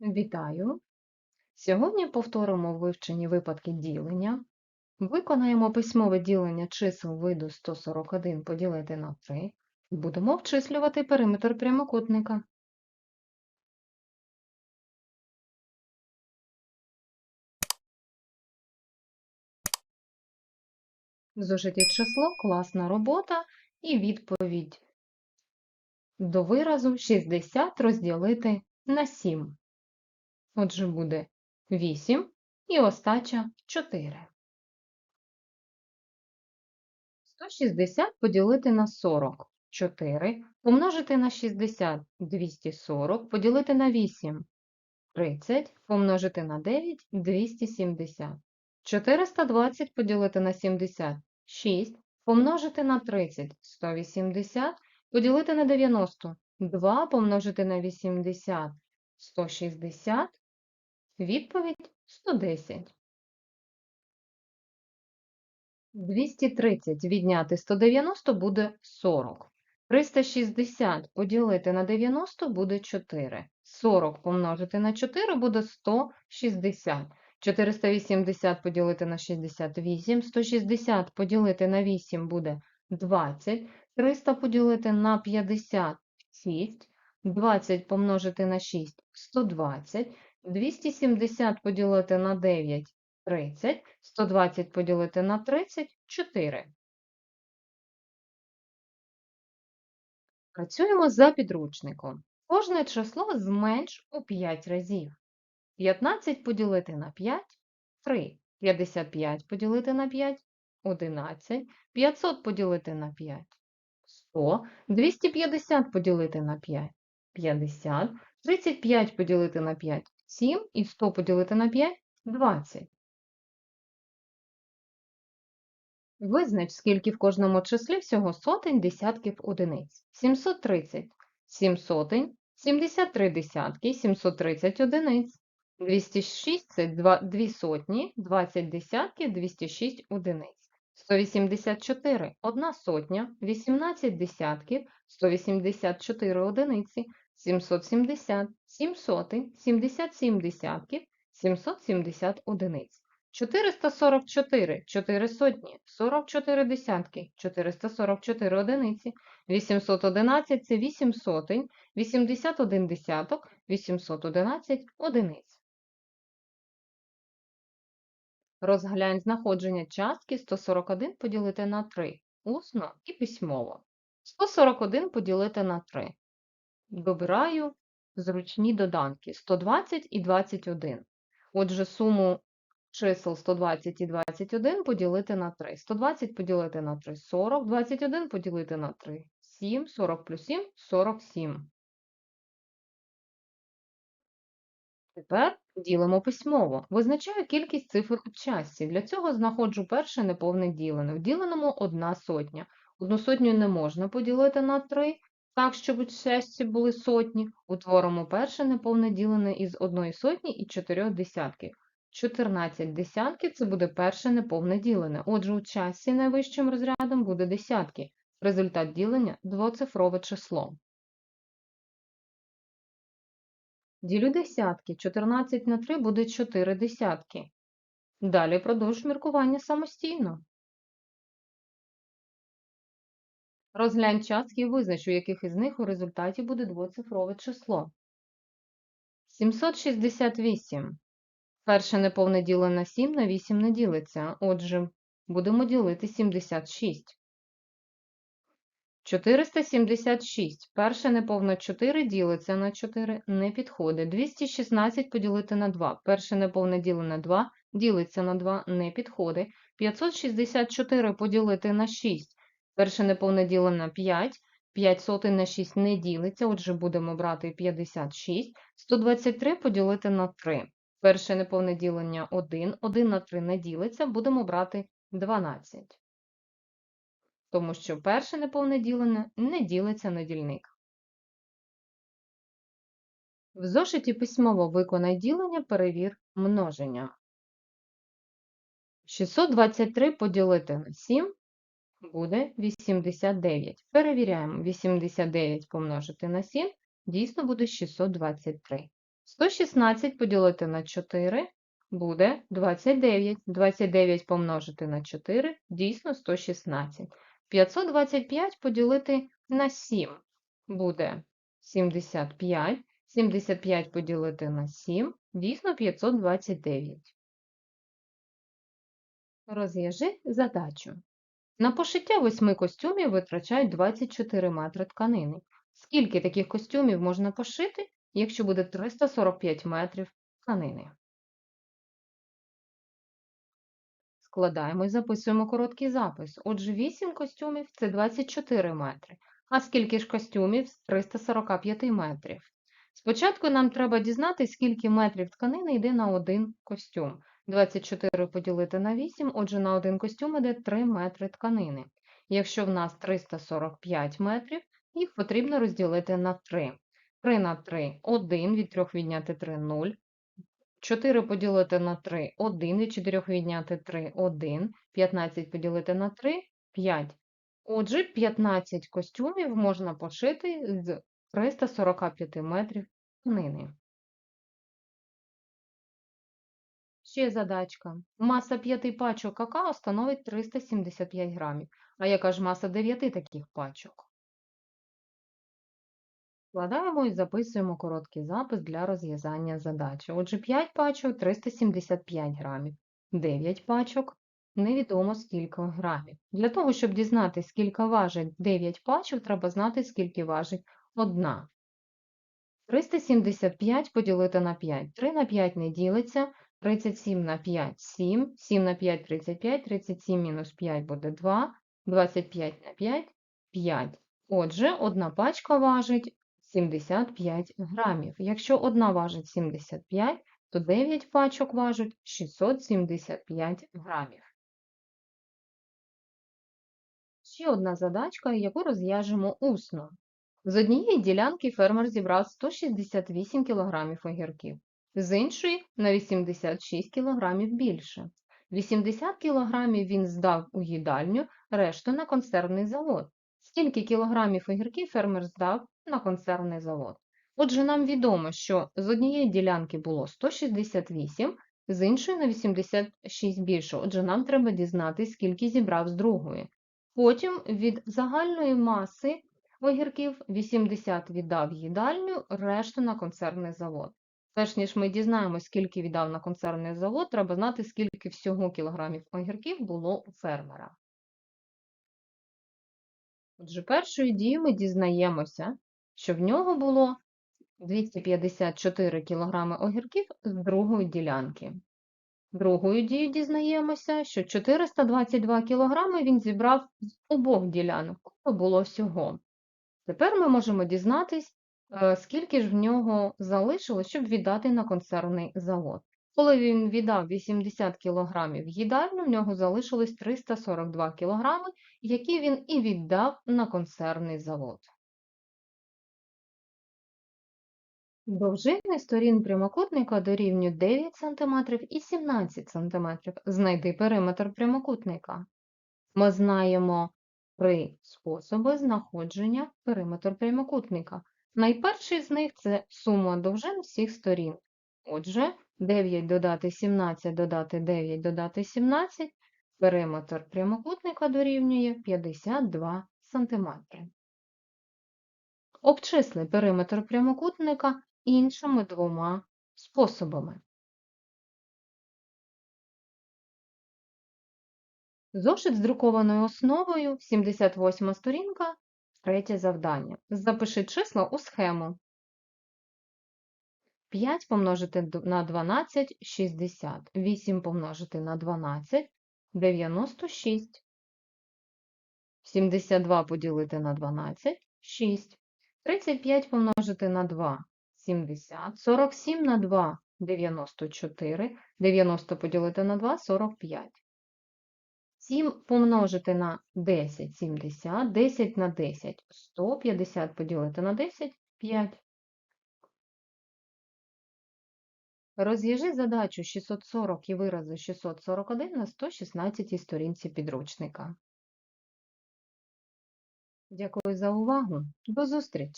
Вітаю! Сьогодні повторимо вивчені випадки ділення. Виконаємо письмове ділення чисел виду 141 поділити на 3 і будемо обчислювати периметр прямокутника. В число класна робота і відповідь до виразу 60 розділити на 7. Отже, буде 8 і остача 4. 160 поділити на 40 4, помножити на 60 240, поділити на 8 30, помножити на 9 270. 420 поділити на 70 6, помножити на 30 180, поділити на 90 2 помножити на 80 160, відповідь 110. 230 відняти 190 буде 40. 360 поділити на 90 буде 4. 40 помножити на 4 буде 160. 480 поділити на 68, 160 поділити на 8 буде 20. 300 поділити на 50 6. 20 помножити на 6 120. 270 поділити на 9 30, 120 поділити на 30 – 4. Працюємо за підручником. Кожне число зменш у 5 разів. 15 поділити на 5 – 3. 55 поділити на 5 – 11. 500 поділити на 5 – 100. 250 поділити на 5 – 50. 35 поділити на 5 – 7. І 100 поділити на 5 – 20. Визнач, скільки в кожному числі всього сотень, десятків, одиниць. 730. 7 сотень, 73 десятки, 730 одиниць. 206 – це 2 сотні, 20 десятків, 206 одиниць. 184 – 1 сотня, 18 десятків, 184 одиниці. 770 – 7 сотень, 77 десятків, 770 одиниць. 444 – 4 сотні, 44 десятки, 444 одиниці, 811 – це 8 сотень, 81 десяток, 811 одиниць. Розглянь знаходження частки 141 поділити на 3, усно і письмово. 141 поділити на 3. Вибираю зручні доданки 120 і 21. Отже, суму чисел 120 і 21 поділити на 3. 120 поділити на 3 – 40, 21 поділити на 3 – 7, 40 плюс 7 – 47. Тепер ділимо письмово. Визначаю кількість цифр у часті. Для цього знаходжу перше неповне ділене. В діленому – 1 сотня. Одну сотню не можна поділити на 3, так, щоб у часті були сотні. Утворимо перше неповне ділене із 1 сотні і 4 десятків. 14 десятків – це буде перше неповне ділене. Отже, у часі найвищим розрядом буде десятки. Результат ділення – двоцифрове число. Ділю десятки. 14 на 3 буде 4 десятки. Далі продовжу міркування самостійно. Розглянь частки і визнач, у яких із них у результаті буде двоцифрове число. 768. Перше неповне діле на 7 на 8 не ділиться. Отже, будемо ділити 76. 476. Перше неповне 4 ділиться на 4, не підходить. 216 поділити на 2. Перше неповне діле на 2 ділиться на 2, не підходить. 564 поділити на 6. Перше неповне діле на 5. 5 сотень на 6 не ділиться, отже, будемо брати 56. 123 поділити на 3. Перше неповне ділення 1, 1 на 3 не ділиться, будемо брати 12. Тому що перше неповне ділення не ділиться на дільник. В зошиті письмово виконай ділення, перевір множення. 623 поділити на 7 буде 89. Перевіряємо, 89 помножити на 7 дійсно буде 623. 116 поділити на 4 буде 29. 29 помножити на 4 дійсно 116. 525 поділити на 7 буде 75. 75 поділити на 7 дійсно 529. Розв'яжи задачу. На пошиття восьми костюмів витрачають 24 метри тканини. Скільки таких костюмів можна пошити, якщо буде 345 метрів тканини? Складаємо і записуємо короткий запис. Отже, 8 костюмів – це 24 метри. А скільки ж костюмів з 345 метрів? Спочатку нам треба дізнатися, скільки метрів тканини йде на один костюм. 24 поділити на 8, отже, на один костюм йде 3 метри тканини. Якщо в нас 345 метрів, їх потрібно розділити на 3. 3 на 3 – 1, від 3 відняти 3 – 0. 4 поділити на 3 – 1, від 4 відняти 3 – 1. 15 поділити на 3 – 5. Отже, 15 костюмів можна пошити з 345 метрів тканини. Ще задачка. Маса 5 пачок какао становить 375 грамів. А яка ж маса 9 таких пачок? Складаємо і записуємо короткий запис для розв'язання задачі. Отже, 5 пачок 375 грамів. 9 пачок невідомо скільки грамів. Для того, щоб дізнатися, скільки важить 9 пачок, треба знати, скільки важить одна. 375 поділити на 5. 3 на 5 не ділиться. 37 на 5 – 7. 7 на 5 – 35. 37 мінус 5 буде 2. 25 на 5 – 5. Отже, одна пачка важить 75 грамів. Якщо одна важить 75, то 9 пачок важать 675 грамів. Ще одна задачка, яку розв'яжемо усно. З однієї ділянки фермер зібрав 168 кг огірків, з іншої на 86 кг більше. 80 кг він здав у їдальню, решту на консервний завод. Скільки кілограмів огірків фермер здав на консервний завод? Отже, нам відомо, що з однієї ділянки було 168, з іншої на 86 більше. Отже, нам треба дізнатися, скільки зібрав з другої. Потім від загальної маси огірків 80 віддав їдальню, решту на консервний завод. Перш ніж ми дізнаємося, скільки віддав на консервний завод, треба знати, скільки всього кілограмів огірків було у фермера. Отже, першою дією ми дізнаємося, що в нього було 254 кг огірків з другої ділянки. Другою дією дізнаємося, що 422 кг він зібрав з обох ділянок, було всього. Тепер ми можемо дізнатись, е, скільки ж в нього залишилось, щоб віддати на консервний завод. Коли він віддав 80 кг їдальню, в нього залишилось 342 кг, які він і віддав на консервний завод. Довжини сторін прямокутника дорівнюють 9 см і 17 см. Знайди периметр прямокутника. Ми знаємо три способи знаходження периметру прямокутника. Найперший з них це сума довжин всіх сторін. Отже, 9 додати 17 додати 9 додати 17, периметр прямокутника дорівнює 52 см. Обчисли периметр прямокутника іншими двома способами. Зошит з друкованою основою, 78 сторінка, третє завдання. Запиши числа у схему. 5 помножити на 12 – 60. 8 помножити на 12 – 96. 72 поділити на 12 – 6. 35 помножити на 2 – 70. 47 на 2 – 94. 90 поділити на 2 – 45. 7 помножити на 10 – 70. 10 на 10 – 100. 50 поділити на 10 – 5. Розв'яжи задачу 640 і вирази 641 на 116 сторінці підручника. Дякую за увагу. До зустрічі!